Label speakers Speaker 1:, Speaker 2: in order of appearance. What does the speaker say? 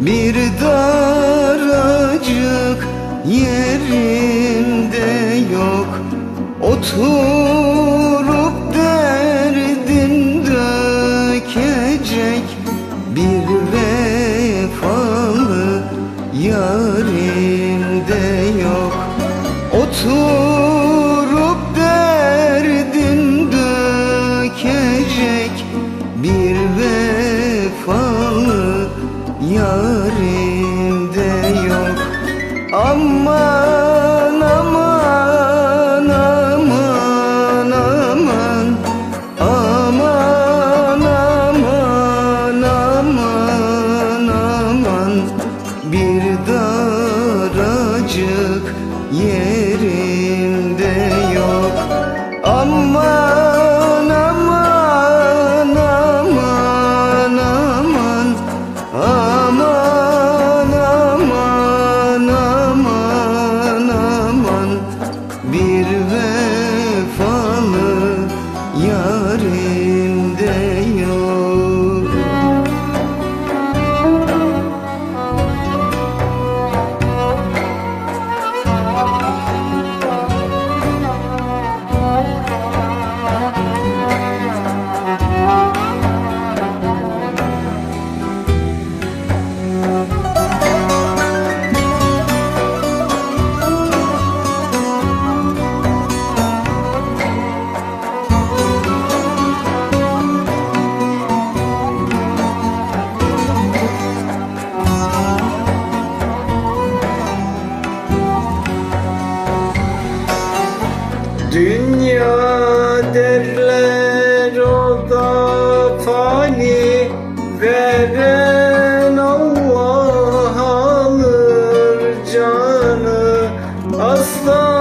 Speaker 1: Bir daracık yerimde yok. Otur. Aman aman aman aman. Aman aman aman aman. Bir
Speaker 2: daracık yerim. Aslan.